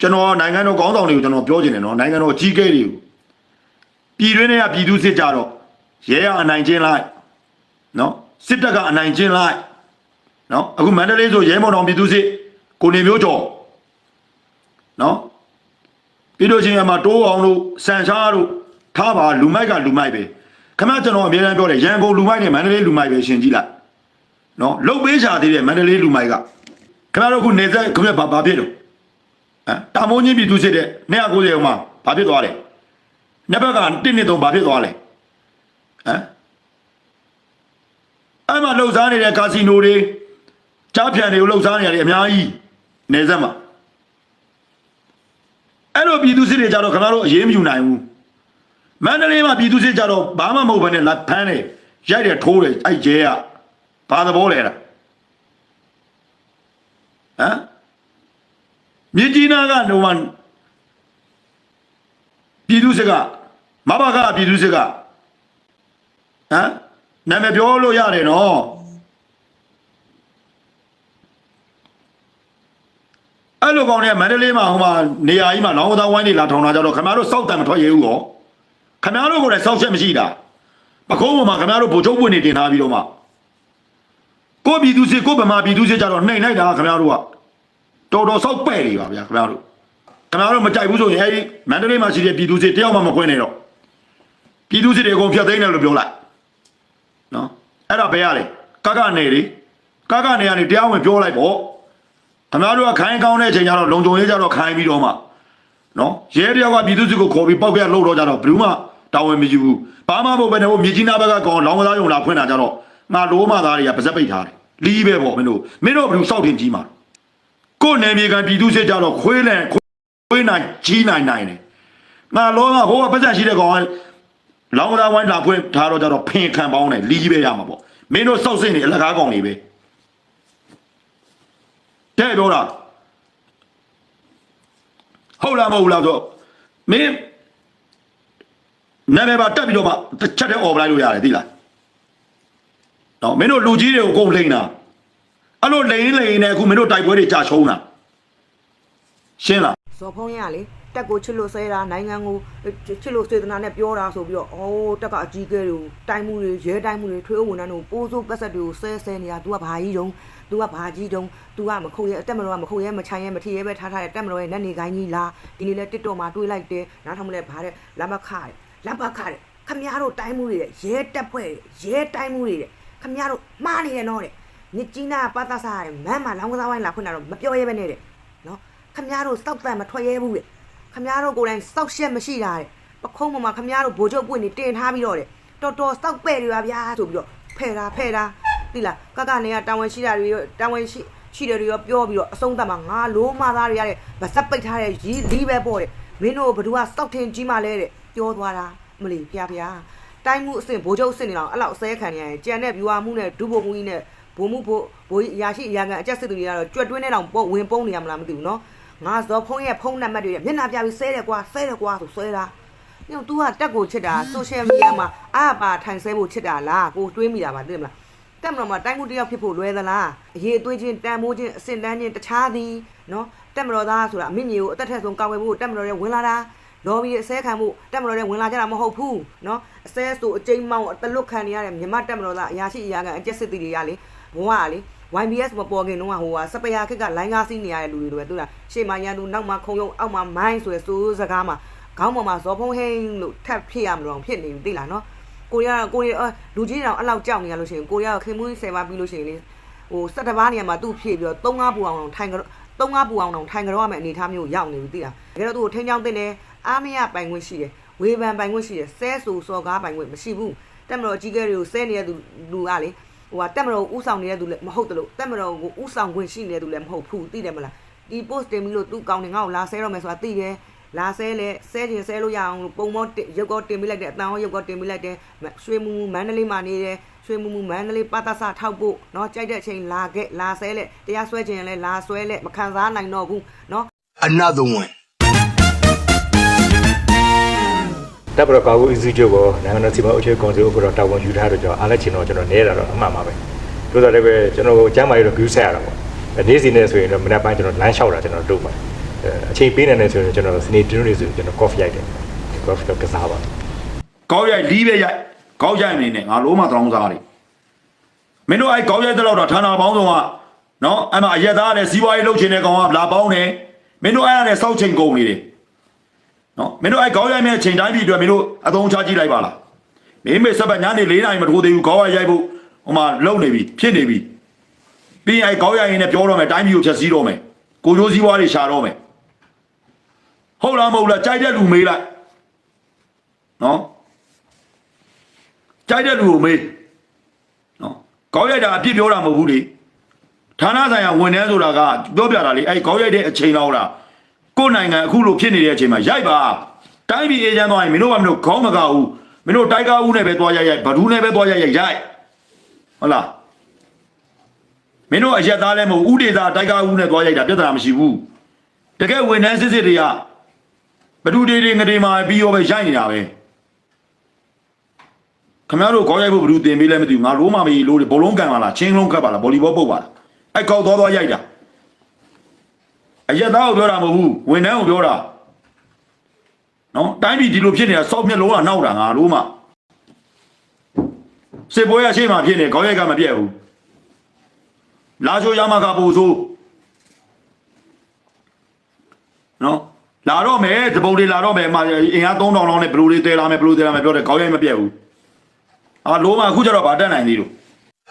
ကျွန်တော်နိုင်ငံတော်ခေါင်းဆောင်တွေကိုကျွန်တော်ပြောချင်တယ်နော်နိုင်ငံတော်ကြီးကဲတွေကိုပြည်တွင်းတွေကပြည်သူစစ်ကြတော့ရဲရအနိုင်ကျင်းလိုက်နော်စစ်တပ်ကအနိုင်ကျင်းလိုက်နော်အခုမန္တလေးဆိုရဲမော်တော်ပြည်သူစစ်ကိုနေမျိုးကျော်နော်ပြီးတော့ချင်းရမှာတိုးအောင်လို့စံချားတို့ထားပါလူမိုက်ကလူမိုက်ပဲခမကျွန်တော်အများအားပြောတယ်ရန်ကုန်လူမိုက်နဲ့မန္တလေးလူမိုက်ပဲရှင်ကြည့်လိုက်နော်လုတ်ပေးချသေးတယ်မန္တလေးလူမိုက်ကခင်ဗျားတို့ခုနေသက်ခင်ဗျာဘာဘာဖြစ်လို့ ဟမ်တာမုံကြီးပြည်သူစစ်တဲ့290အောင်မှာဘာဖြစ်သွားလဲနှစ်ဘက်က1နှစ်3ဘာဖြစ်သွားလဲဟမ်အဲ့မှာလှုပ်ရှားနေတဲ့ကာစီနိုတွေကြားဖြန်တွေကိုလှုပ်ရှားနေရတယ်အများကြီးနေဆက်မှာအဲ့လိုပြည်သူစစ်တွေကြတော့ခင်ဗျားတို့အရေးမယူနိုင်ဘူးမန္တလေးမှာပြည်သူစစ်ကြတော့ဘာမှမဟုတ်ဘဲနဲ့လက်ဖမ်းတယ်ရိုက်တယ်ထိုးတယ်အဲ့ကျဲကဘာသဘောလဲလားဟမ် မြင်းကြီးနာကတော့မှပြည်သူစစ်ကမဘာကပြည်သူစစ်ကဟမ်နာမည်ပြောလို့ရတယ်နော်အဲ့လိုကောင်တွေကမန္တလေးမှာဟိုမှာနေရာကြီးမှာလောင်းဝသားဝိုင်းတွေလာထောင်တာကြတော့ခင်ဗျားတို့စောက်တံမထွက်ရဘူးရောခင်ဗျားတို့ကိုလည်းစောက်ချက်မရှိတာပကုံးပေါ်မှာခင်ဗျားတို့ဗိုလ်ချုပ်ပွင့်နေတင်ထားပြီးတော့မှကိုပြည်သူစစ်ကိုဗမာပြည်သူစစ်ကြတော့နှိမ်လိုက်တာခင်ဗျားတို့က တော်တော်စောက်ပဲ့နေပါဗျာခင်ဗျားတို့ခင်ဗျားတို့မကြိုက်ဘူးဆိုရင်အဲဒီမန္တလေးမှာရှိတဲ့ပြည်သူစစ်တယောက်မှမခွင့်နဲ့တော့ပြည်သူစစ်တွေအကုန်ဖျက်သိမ်းတယ်လို့ပြောလိုက်နော်အဲ့ဒါဘယ်ရလဲကကနေလေကကနေကနေတရားဝင်ပြောလိုက်ပေါ့ခင်ဗျားတို့ကခိုင်းကောင်းတဲ့အချိန်ကျတော့လုံခြုံရေးကြတော့ခိုင်းပြီးတော့မှနော်ရဲတယောက်ကပြည်သူစစ်ကိုခေါ်ပြီးပောက်ပြလှုပ်တော့ကြတော့ဘယ်သူမှတာဝန်မယူဘူးဘာမှမဟုတ်ပဲနဲ့ဟိုမြေကြီးနာဘက်ကကောင်လောင်းကစားယုံလာဖွင့်တာကြတော့ငါလိုမသားတွေကပါဇက်ပိတ်ထားတယ်လီးပဲပေါ့မင်းတို့မင်းတို့ဘယ်သူစောက်တင်ကြီးမှာ ကိုယ်နယ်မြေကန်ပြည်သူစစ်ကြတော့ခွေးလန်ခွေးနိုင်ကြီးနိုင်နိုင်တယ်ငါလောကဟိုကပတ်စံရှိတဲ့ကောင်ကလောင်းကစားဝိုင်းလာဖွင့်ထားတော့ကြတော့ဖင်ခံပေါင်းတယ်လီးပဲရမှာပေါ့မင်းတို့စောက်စင်နေအလကားကောင်တွေပဲတဲ့ပြောတာဟုတ်လားမဟုတ်လားဆိုမင်းနာမည်ပါတက်ပြီးတော့မှတစ်ချက်တည်းអော်ပလိုက်လို့ရတယ်သိလားနော်မင်းတို့လူကြီးတွေကိုအကုန်လိန်တာ အဲ့လိုလိန်လိန်နေအခုမင်းတို့တိုက်ပွဲတွေကြာရှုံးတာရှင်းလား ဇော်ဖုံးရလေတက်ကိုချစ်လို့ဆဲတာနိုင်ငံကိုချစ်လို့စေတနာနဲ့ပြောတာဆိုပြီးတော့အော်တက်ကအကြီးကဲတွေကိုတိုင်းမှုတွေရဲတိုင်းမှုတွေထွေးဝန်ထမ်းတို့ပိုးစိုးပတ်ဆက်တွေကိုဆဲဆဲနေတာ तू ကဘာကြီးတုံး तू ကဘာကြီးတုံး तू ကမခုတ်ရဲအတက်မတော်ကမခုတ်ရဲမချိုင်ရဲမထီရဲပဲထားထားတဲ့တက်မတော်ရဲ့နတ်နေကိုင်းကြီးလားဒီနေ့လဲတစ်တော်မှာတွေးလိုက်တယ်နားထောင်မလဲဗါတဲ့လမ်းမခတဲ့လမ်းမခတဲ့ခမရတို့တိုင်းမှုတွေတဲ့ရဲတက်ဖွဲ့ရဲတိုင်းမှုတွေတဲ့ခမရတို့မှားနေတယ်နော်တဲ့ မြစ်ကြီးနာပတ်သက်စားတယ်မမ်းမလောင်းကစားဝိုင်းလာဖွင့်တာတော့မပြောရဲပဲနဲ့တဲ့နော်ခမရတို့စောက်တန်မထွက်ရဲဘူးတဲ့ခမားတို့ကိုယ်တိုင်စောက်ရှက်မရှိတာတဲ့ပခုံးပေါ်မှာခမားတို့ဗိုလ်ချုပ်ပွင့်နေတင်ထားပြီးတော့တဲ့တော်တော်စောက်ပဲ့တွေပါဗျာဆိုပြီးတော့ဖဲ့တာဖဲ့တာသိလားကကနေကတာဝန်ရှိတာတွေရောတာဝန်ရှိရှိတယ်တွေရောပြောပြီးတော့အဆုံးသတ်မှာငါလိုမသားတွေရတဲ့ဗစက်ပိတ်ထားတဲ့ရီလီးပဲပေါ့တဲ့မင်းတို့ဘသူကစောက်ထင်ကြီးမှလဲတဲ့ပြောသွားတာမလီဖျားဖျားတိုင်းမှုအစ်စ်ဗိုလ်ချုပ်အစ်စ်နေတော့အဲ့လောက်အစဲခံနေရတယ်ကြံတဲ့ဗျူဟာမှုနဲ့ဒုဗိုလ်မှုကြီးနဲ့ ဘုံမှုဘို့ဘိုးအရာရှိအရာခံအကြက်စစ်သူတွေကတော့ကြွက်တွင်းနဲ့တောင်ပုံဝင်ပုံးနေရမလားမသိဘူးနော်ငါဇော်ဖုံးရဲ့ဖုံးနံပါတ်တွေမျက်နှာပြပြီးဆဲတယ်ကွာဆဲတယ်ကွာဆိုဆွဲတာညို့ तू ကတက်ကိုချစ်တာဆိုရှယ်မီဒီယာမှာအားပါထိုင်ဆဲဖို့ချစ်တာလားကိုတွေးမိတာပါသိမလားတက်မတော်မှာတိုင်းမှုတယောက်ဖြစ်ဖို့လွယ်သလားအရေးအသွေးချင်းတန်မိုးချင်းအစင်တန်းချင်းတခြားသည်နော်တက်မတော်သားဆိုတာအမိမြေကိုအသက်ထက်ဆုံးကာဝယ်ဖို့တက်မတော်ရဲ့ဝင်လာတာလော်ဘီအစဲခံမှုတက်မတော်ရဲ့ဝင်လာကြတာမဟုတ်ဘူးနော်အစဲဆိုအကျိမ်းမောင်းအတလွတ်ခံနေရတဲ့မြမတက်မတော်သားအရာရှိအရာခံအကျက်စစ်တီတွေကလေ ဘဝကလေ YBS မပေါ်ခင်တုန်းကဟိုဟာစပယာခက်ကလိုင်းကားစီးနေရတဲ့လူတွေတွေပဲသူလားရှေ့မှာရန်သူနောက်မှာခုံရုံအောက်မှာမိုင်းဆိုရယ်စိုးစကားမှာခေါင်းပေါ်မှာဇော်ဖုံးဟိန်းလို့ထပ်ဖြစ်ရမလို့ဖြစ်နေပြီသိလားနော်ကိုရီးယားကိုရီးယားလူကြီးတောင်အဲ့လောက်ကြောက်နေရလို့ရှိရင်ကိုရီးယားခင်မွေးဆယ်ပါပြီးလို့ရှိရင်လေဟို၁၇ပါးနေရာမှာသူ့ဖြည့်ပြီးတော့၃၅ပူအောင်အောင်ထိုင်ကြတော့၃၅ပူအောင်အောင်ထိုင်ကြတော့ရမယ့်အနေအထားမျိုးရောက်နေပြီသိလားဒါကြတော့သူ့ကိုထိန်းချောင်းတင်တယ်အားမရပိုင်ခွင့်ရှိတယ်ဝေဖန်ပိုင်ခွင့်ရှိတယ်ဆဲဆူစော်ကားပိုင်ခွင့်မရှိဘူးတက်မတော်အကြီးကဲတွေကိုဆဲနေတဲ့သူလူကလေ ဟိုကတက်မတော်ကိုဥဆောင်နေတဲ့သူလည်းမဟုတ်တလို့တက်မတော်ကိုဥဆောင်ခွင့်ရှိနေတဲ့သူလည်းမဟုတ်ဘူးသိတယ်မလားဒီ post တင်ပြီးလို့သူကောင်းနေငါ့ကိုလာဆဲတော့မယ်ဆိုတာသိတယ်လာဆဲလဲဆဲခြင်းဆဲလို့ရအောင်လို့ပုံမောရုပ်ကောတင်ပေးလိုက်တယ်အတန်ဟောရုပ်ကောတင်ပေးလိုက်တယ်ရွှေမူမူမန္တလေးမှာနေတယ်ရွှေမူမူမန္တလေးပတသထောက်ဖို့เนาะကြိုက်တဲ့အချိန်လာခဲ့လာဆဲလဲတရားစွဲခြင်းလဲလာဆွဲလဲမခံစားနိုင်တော့ဘူးเนาะ Another one. တပ်ပရကာကိုအစည်းချုပ်ကိုနိုင်ငံတော်စီမံအုပ်ချုပ်ကောင်စီဥက္ကဋ္ဌတာဝန်ယူထားတော့ကျွန်တော်အားလက်ချင်တော့ကျွန်တော်နေတာတော့အမှန်ပါပဲသို့တော်လည်းပဲကျွန်တော်ကိုကျမ်းမာရေးတော့ဂူးဆက်ရတာပေါ့နေ့စဉ်နဲ့ဆိုရင်တော့မနေ့ပိုင်းကျွန်တော်လမ်းလျှောက်တာကျွန်တော်လုပ်ပါတယ်အချိန်ပေးနေတယ်ဆိုရင်ကျွန်တော်စနေတင်းတွေဆိုကျွန်တော် coffee ရိုက်တယ် coffee တော့ကစားပါကောက်ရိုက်လီးပဲရိုက်ကောက်ရိုက်နေနဲ့ငါလုံးမတောင်းစားတယ်မင်းတို့အဲ့ကောက်ရိုက်တဲ့လောက်တော့ဌာနပေါင်းဆောင်ကနော်အဲ့မှာအရက်သားနဲ့စီးပွားရေးလုပ်ချင်တဲ့ကောင်ကလာပေါင်းတယ်မင်းတို့အဲ့ရတဲ့စောက်ချိန်ကုန်နေတယ် နော်မင်းတို့အဲ့ကောက်ရိုက်မဲ့ချိန်တိုင်းပြည်အတွက်မင်းတို့အသုံးချကြည့်လိုက်ပါလားမင်းမေစပတ်ညနေ၄နာရီမထိုးသေးဘူးကောက်ရိုက်ရိုက်ဖို့ဟိုမှာလုံနေပြီဖြစ်နေပြီပြီးရင်အဲ့ကောက်ရိုက်ရင်လည်းပြောတော့မယ်တိုင်းပြည်ကိုဖြတ်စည်းတော့မယ်ကိုကျိုးစည်းပွားတွေရှာတော့မယ်ဟုတ်လားမဟုတ်လားကြိုက်တဲ့လူမေးလိုက်နော်ကြိုက်တဲ့လူကိုမေးနော်ကောက်ရိုက်တာအပြစ်ပြောတာမဟုတ်ဘူးလေဌာနဆိုင်ရာဝန်ထမ်းဆိုတာကပြောပြတာလေအဲ့ကောက်ရိုက်တဲ့အချိန်တော့လား ကိုယ်နိုင်ငံအခုလိုဖြစ်နေတဲ့အချိန်မှာရိုက်ပါတိုင်းပြည်အေဂျင့်သွားရင်မင်းတို့ကမင်းတို့ခေါင်းမကဘူးမင်းတို့တိုက်ကားဦးနဲ့ပဲသွားရိုက်ရိုက်ဘဒူးနဲ့ပဲသွားရိုက်ရိုက်ရိုက်ဟုတ်လားမင်းတို့အရက်သားလည်းမဟုတ်ဥဒေသားတိုက်ကားဦးနဲ့သွားရိုက်တာပြဿနာမရှိဘူးတကယ်ဝန်ထမ်းစစ်စစ်တွေကဘဒူးတွေတွေငတွေမှာပြီးရောပဲရိုက်နေတာပဲခင်ဗျားတို့ခေါင်းရိုက်ဖို့ဘယ်သူတင်ပေးလဲမသိဘူးငါလိုးမမေးလို့ဘောလုံးကန်ပါလားချင်းလုံးခတ်ပါလားဗော်လီဘောပုတ်ပါလားအဲ့ကောက်သွားသွားရိုက်တာ အရက်သားကိုပြောတာမဟုတ်ဘူးဝန်ထမ်းကိုပြောတာနော်တိုင်းပြည်ဒီလိုဖြစ်နေတာစောက်မျက်လုံးကနောက်တာငါလိုးမစစ်ပွဲရရှိမှဖြစ်နေခေါင်းရိုက်ကမပြည့်ဘူးလာချိုရမကပူဆိုးနော်လာတော့မယ်တပုံတွေလာတော့မယ်အမအင်အား3000လောက်နဲ့ဘလူတွေတဲလာမယ်ဘလူတဲလာမယ်ပြောတယ်ခေါင်းရိုက်မပြည့်ဘူးအာလိုမအခုကျတော့ဗာတက်နိုင်သေးလို့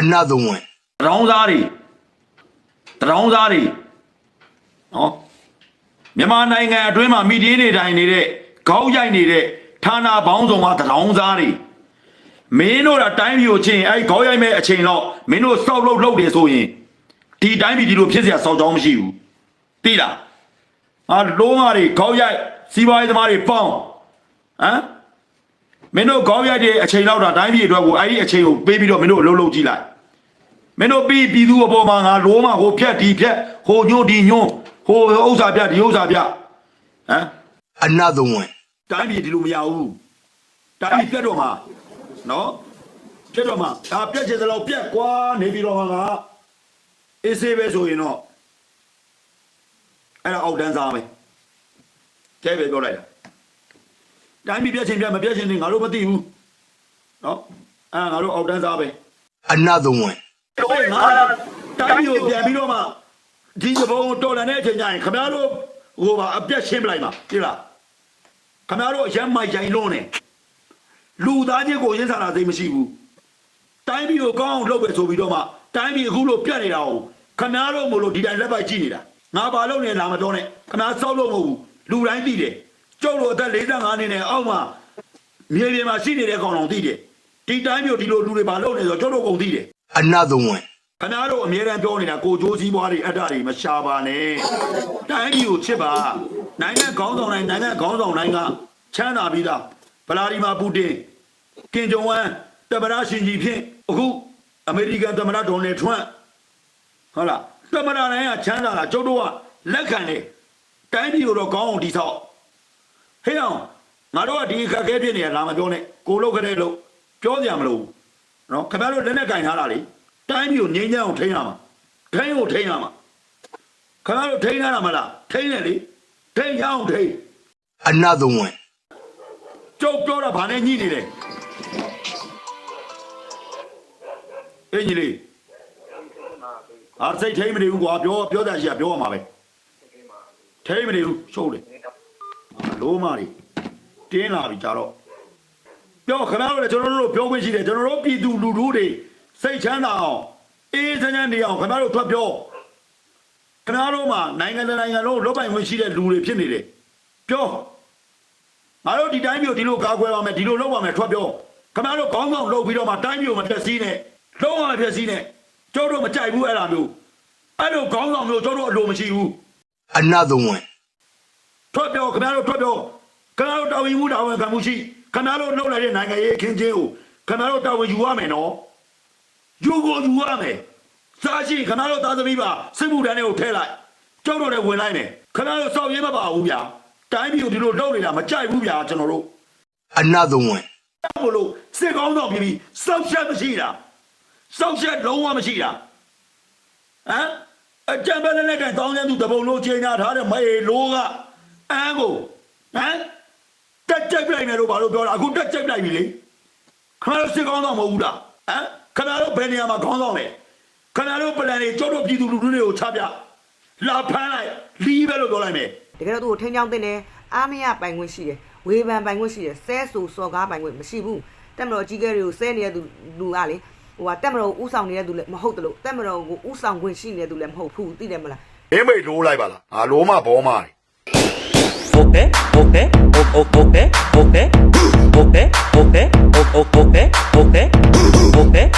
Another one. တရောင်းစားတွေတရောင်းစားတွေ နော်မြန်မာနိုင်ငံအတွင်းမှာမိဒီနေတိုင်းနေတဲ့ခေါင်းရိုက်နေတဲ့ဌာနပေါင်းစုံကတရောင်းစားတွေမင်းတို့ကတိုင်းပြည်ကိုချင်းအဲ့ခေါင်းရိုက်မဲ့အချိန်တော့မင်းတို့စောက်လို့လုပ်တယ်ဆိုရင်ဒီတိုင်းပြည်ဒီလိုဖြစ်เสียစောက်ကြောင်းမရှိဘူးသိလားအာလုံးမတွေခေါင်းရိုက်စီးပွားရေးသမားတွေပေါင်းဟမ် မင်းတို့ခေါင်းရိုက်တဲ့အချိန်လောက်တာတိုင်းပြည်အတွက်ကိုအဲ့ဒီအချိန်ကိုပေးပြီးတော့မင်းတို့အလုပ်လုပ်ကြည့်လိုက်မင်းတို့ပြီးပြည်သူအပေါ်မှာငါလိုးမဟိုဖြက်ဒီဖြက်ဟိုညွန့်ဒီညွန့် ဟိုဥစ္စာပြဒီဥစ္စာပြဟမ် Another one. တိုင်းပြည်ဒီလိုမရဘူးတိုင်းပြည်ပြတ်တော့မှာနော်ပြတ်တော့မှာဒါပြတ်ချင်သလောက်ပြတ်ကွာနေပြီးတော့ငါအေးဆေးပဲဆိုရင်တော့အဲ့ဒါအောက်တန်းစားမယ်ကဲပဲပြောလိုက်တာတိုင်းပြည်ပြတ်ချင်ပြတ်မပြတ်ချင်နေငါတို့မသိဘူးနော်အဲ့ဒါငါတို့အောက်တန်းစားပဲ Another one. တော့ငါတိုင်းပြည်ကိုပြန်ပြီးတော့မှ ဒီသဘောကိုတော်လန်တဲ့အချိန်ကျရင်ခမရတို့ဟိုပါအပြတ်ရှင်းပလိုက်ပါသိလားခမရတို့အရမ်းမိုက်ရိုင်လွန်းနေလူသားချင်းကိုရင်းစားတာသိမရှိဘူးတိုင်းပြည်ကိုကောင်းအောင်လုပ်ပဲဆိုပြီးတော့မှတိုင်းပြည်အခုလိုပြတ်နေတာကိုခမရတို့မလို့ဒီတိုင်းလက်ပိုက်ကြည့်နေတာငါဘာလုပ်နေလာမတော့နဲ့ခမရစောက်လို့မဟုတ်ဘူးလူတိုင်းသိတယ်ကျုပ်တို့အသက်45နှစ်နဲ့အောက်မှာမြေပြင်မှာရှိနေတဲ့ကောင်တော်သိတယ်ဒီတိုင်းမျိုးဒီလိုလူတွေဘာလုပ်နေဆိုတော့ကျုပ်တို့ကုန်သိတယ် Another one. ခင် ဗျားတို့အမြဲတမ်းပြောနေတာကိုကြိုးစည်းပွားတွေအတ္တတွေမရှာပါနဲ့တိုင်းပြည်ကိုချစ်ပါနိုင်ငံခေါင်းဆောင်တိုင်းနိုင်ငံခေါင်းဆောင်တိုင်းကချမ်းသာပြီးသားဗလာဒီမာပူတင်ကင်ဂျုံဝမ်တမရရှင်ကြီးဖြင့်အခုအမေရိကန်သမ္မတဒေါ်နယ်ထရန့်ဟုတ်လားသမ္မတတိုင်းကချမ်းသာတာကျုပ်တို့ကလက်ခံတယ်တိုင်းပြည်ကိုတော့ကောင်းအောင်တည်ဆောက်ဟေးအောင်ငါတို့ကဒီအခက်အခဲဖြစ်နေရလာမပြောနဲ့ကိုလုတ်ခတဲ့လို့ပြောကြမလို့နော်ခင်ဗျားတို့လက်နဲ့ကင်ထားတာလေ တိုင်းပြည်ကိုငြိမ်းချမ်းအောင်ထိန်းရမှာထိန်းကိုထိန်းရမှာခင်ဗျားတို့ထိန်းထားတာမလားထိန်းတယ်လေထိန်းရအောင်ထိန်း Another one. ကျုပ်ပြောတာဗာနဲ့ညှိနေတယ်အင်းကြီးလေးအားစိတ်ထိန်းမနေဘူးကွာပြောပြောတာရှိရပြောရမှာပဲထိန်းမနေဘူးရှုပ်တယ်လိုးမတွေတင်းလာပြီကြတော့ပြောခင်ဗျားတို့လည်းကျွန်တော်တို့ပြောခွင့်ရှိတယ်ကျွန်တော်တို့ပြည်သူလူထုတွေ စိတ်ချမ်းသာအောင်အေးချမ်းချမ်းနေအောင်ခင်ဗျားတို့ထွက်ပြောခင်ဗျားတို့မှာနိုင်ငံတစ်နိုင်ငံလုံးလွတ်ပိုင်ခွင့်ရှိတဲ့လူတွေဖြစ်နေတယ်ပြောငါတို့ဒီတိုင်းမျိုးဒီလိုကာကွယ်ပါမယ်ဒီလိုလုပ်ပါမယ်ထွက်ပြောခင်ဗျားတို့ကောင်းကောင်းလုပ်ပြီးတော့မှတိုင်းမျိုးမပြည့်စည်နဲ့လုံးဝမပြည့်စည်နဲ့ကျုပ်တို့မကြိုက်ဘူးအဲ့လိုမျိုးအဲ့လိုကောင်းဆောင်မျိုးကျုပ်တို့အလိုမရှိဘူး Another one. ထွက်ပြောခင်ဗျားတို့ထွက်ပြောခင်ဗျားတို့တာဝန်ယူမှုတာဝန်ခံမှုရှိခင်ဗျားတို့နှုတ်လိုက်တဲ့နိုင်ငံရေးအခင်းချင်းကိုခင်ဗျားတို့တာဝန်ယူရမယ်နော် ယူကိုယူရမယ်စားရှိခင်ဗျားတို့သားသမီးပါစစ်မှုထမ်းတွေကိုထဲလိုက်ကြောက်တော့လည်းဝင်လိုက်မယ်ခင်ဗျားတို့စောက်ရေးမပါဘူးဗျာတိုင်းပြည်ကိုဒီလိုလုပ်နေတာမကြိုက်ဘူးဗျာကျွန်တော်တို့ Another one. ဘလို့စစ်ကောင်းဆောင်ပြီးပြီးစောက်ချက်မရှိတာစောက်ချက်လုံးဝမရှိတာဟမ်အကြံပဲနဲ့ကန်တောင်းရသူတပုံလို့ချိန်ညာထားတဲ့မေလိုကအန်းကိုဟမ်တက်ကြိုက်လိုက်မယ်လို့ဘာလို့ပြောတာအခုတက်ကြိုက်လိုက်ပြီလေခင်ဗျားတို့စစ်ကောင်းတော့မဟုတ်ဘူးလားဟမ် ခင်ဗျားတို့ဘယ်နေရာမှာခေါင်းဆောင်လဲခင်ဗျားတို့ပလန်တွေကြောက်တော့ပြည်သူလူထုတွေကိုချပြလာဖမ်းလိုက်လီးပဲလို့ပြောလိုက်မယ်တကယ်တော့သူ့ကိုထိန်းချောင်းတင်တယ်အားမရပိုင်ခွင့်ရှိတယ်ဝေဖန်ပိုင်ခွင့်ရှိတယ်ဆဲဆူစော်ကားပိုင်ခွင့်မရှိဘူးတက်မတော်အကြီးကဲတွေကိုဆဲနေတဲ့သူလူကလေဟိုကတက်မတော်ကိုဥဆောင်နေတဲ့သူလည်းမဟုတ်တယ်လို့တက်မတော်ကိုဥဆောင်ခွင့်ရှိနေတဲ့သူလည်းမဟုတ်ဘူးသိတယ်မလားမင်းမေလိုးလိုက်ပါလားငါလိုမဘောမာတယ် Okay, okay, o- o- okay, okay, okay, okay, o- o- okay, Voltei?